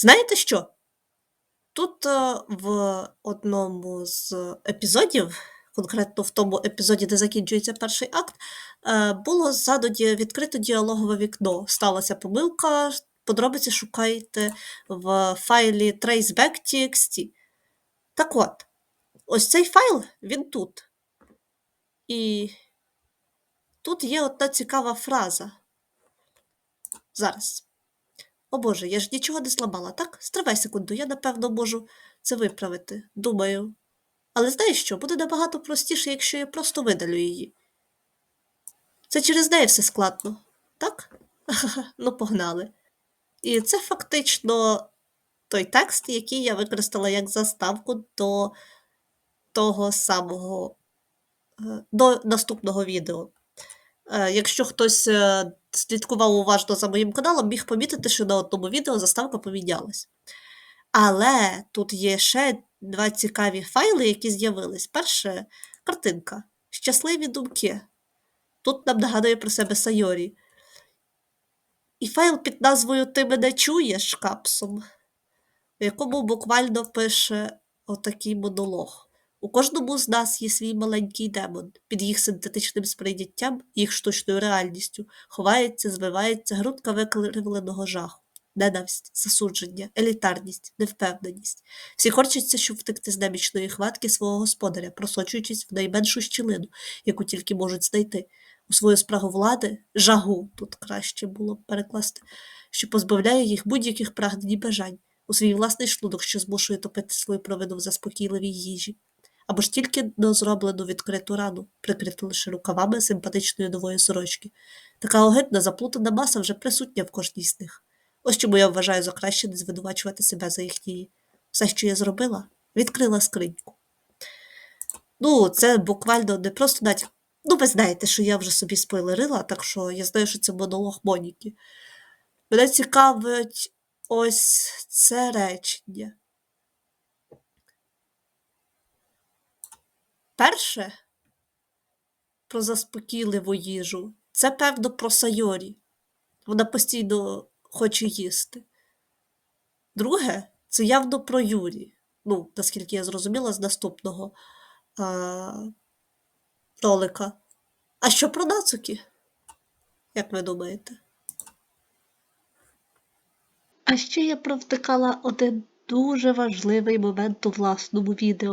Знаєте що? Тут е, в одному з епізодів, конкретно в тому епізоді, де закінчується перший акт, е, було ззаду відкрито діалогове вікно. Сталася помилка, подробиці шукайте в файлі traceback.txt. Так от, ось цей файл, він тут. І тут є одна цікава фраза. Зараз. О Боже, я ж нічого не зламала, так? Стривай секунду, я напевно можу це виправити. Думаю. Але знаєш що, буде набагато простіше, якщо я просто видалю її. Це через неї все складно, так? Ну, погнали. І це фактично той текст, який я використала як заставку до того самого, е, до наступного відео. Е, Якщо хтось е, слідкував уважно за моїм каналом, міг помітити, що на одному відео заставка помінялась. Але тут є ще два цікаві файли, які з'явились. Перше картинка. Щасливі думки. Тут нам нагадує про себе Сайорі. І файл під назвою Ти мене чуєш капсом, в якому буквально пише отакий монолог. У кожному з нас є свій маленький демон. Під їх синтетичним сприйняттям, їх штучною реальністю, ховається, звивається грудка викривленого жаху, ненависть, засудження, елітарність, невпевненість. Всі хочеться, щоб втекти з немічної хватки свого господаря, просочуючись в найменшу щілину, яку тільки можуть знайти. У свою спрагу влади, жагу, тут краще було б перекласти, що позбавляє їх будь-яких прагнень і бажань, у свій власний шлунок, що змушує топити свою провину в заспокійливій їжі, або ж тільки на зроблену відкриту рану, прикриту лише рукавами симпатичної нової сорочки. Така огидна, заплутана маса вже присутня в кожній з них. Ось чому я вважаю за краще не звинувачувати себе за їх дії. Все, що я зробила, відкрила скриньку. Ну, це буквально не просто навіть. Ну, ви знаєте, що я вже собі спойлерила, так що я знаю, що це монолог Моніки. Мене цікавить ось це речення. Перше про заспокійливу їжу. Це, певно, про Сайорі. Вона постійно хоче їсти. Друге, це явно про Юрі. Ну, наскільки я зрозуміла, з наступного а, ролика. А що про Нацукі? Як ви думаєте? А ще я провтикала один дуже важливий момент у власному відео.